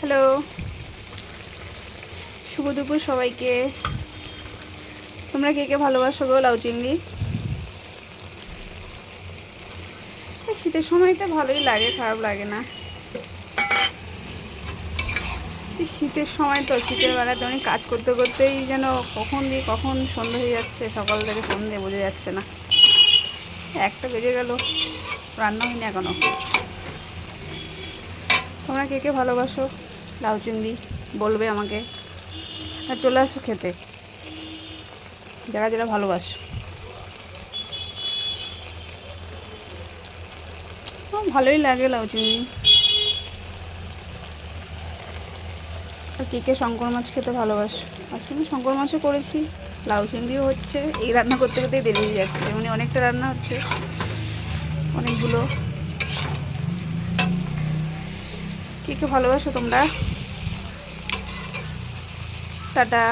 Hello. শুভ দুপুর সবাইকে। তোমরা কে কে ভালোবাসো গো লাউ চিংড়ি? শীতের সময়তে ভালোই লাগে, খারাপ লাগে না। শীতের সময় তো, শীতের বেলাতে অনেক কাজ করতে করতেই যেন কখন দিয়ে কখন সন্ধ্যা হয়ে যাচ্ছে, সকাল থেকে সন্ধে বোঝা যাচ্ছে না। একটা বেজে গেল, রান্না হয়নি এখনও। তোমরা কে কে ভালোবাসো? লাউ চিংড়ি বলবে আমাকে। আর চলে আসো খেতে। যারা যারা ভালোবাসো। ভালোই লাগে লাউ চিংড়ি। আর কে কে শঙ্কর মাছ খেতে ভালোবাসো? আজকে আমি শঙ্কর মাছও করেছি, লাউ চিংড়িও হচ্ছে। এই রান্না করতে করতেই দেরি যাচ্ছে। মানে অনেকটা রান্না হচ্ছে। অনেকগুলো কে কে ভালোবাসো তোমরা? টাটা।